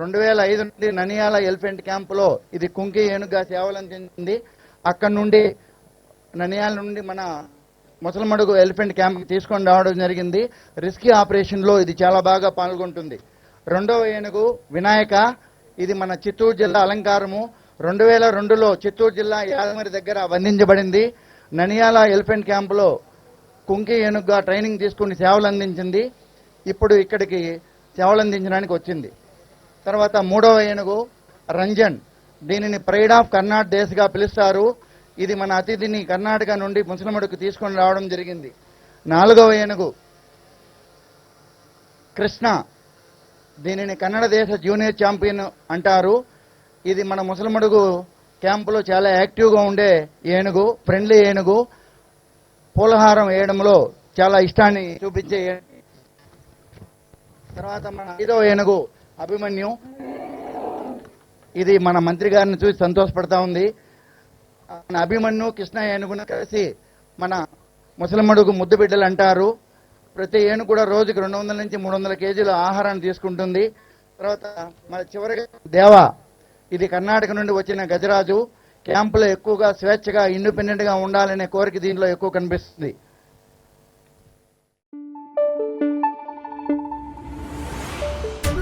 రెండు వేల ఐదు నుండి ననియాల ఎలిఫెంట్ క్యాంపులో ఇది కుంకి ఏనుగా సేవలు అందించింది అక్కడ నుండి ననియాల నుండి మన ముసలమడుగు ఎలిఫెంట్ క్యాంప్ తీసుకొని రావడం జరిగింది. రిస్కీ ఆపరేషన్లో ఇది చాలా బాగా పాల్గొంటుంది. రెండవ ఏనుగు వినాయక ఇది మన చిత్తూరు జిల్లా అలంకారము. రెండు వేల రెండులో చిత్తూరు జిల్లా యాదమరి దగ్గర బంధించబడింది. ననియాల ఎలిఫెంట్ క్యాంపులో కుంకి ఏనుగుగా ట్రైనింగ్ తీసుకుని సేవలు అందించింది. ఇప్పుడు ఇక్కడికి సేవలు అందించడానికి వచ్చింది. తర్వాత మూడవ ఏనుగు రంజన్. దీనిని ప్రైడ్ ఆఫ్ కర్ణాటక దేశగా పిలుస్తారు. ఇది మన అతిథిని కర్ణాటక నుండి ముసలముడుకు తీసుకొని రావడం జరిగింది. నాలుగవ ఏనుగు కృష్ణ. దీనిని కన్నడ దేశ జూనియర్ ఛాంపియన్ అంటారు. ఇది మన ముసలముడుగు క్యాంపులో చాలా యాక్టివ్గా ఉండే ఏనుగు ఫ్రెండ్లీ ఏనుగు. పూలహారం వేయడంలో చాలా ఇష్టాన్ని చూపించే తర్వాత మన ఐదవ ఏనుగు అభిమన్యు. ఇది మన మంత్రి గారిని చూసి సంతోషపడతా ఉంది. మన అభిమన్యు కృష్ణ ఏనుగును కలిసి మన ముసలమ్మడుగు ముద్దు బిడ్డలు అంటారు. ప్రతి ఏనుగు కూడా రోజుకి రెండు వందల నుంచి మూడు వందల కేజీల ఆహారాన్ని తీసుకుంటుంది. తర్వాత మన చివరిగా దేవా ఇది కర్ణాటక నుండి వచ్చిన గజరాజు. క్యాంపులో ఎక్కువగా స్వేచ్ఛగా ఇండిపెండెంట్గా ఉండాలనే కోరిక దీనిలో ఎక్కువ కనిపిస్తుంది.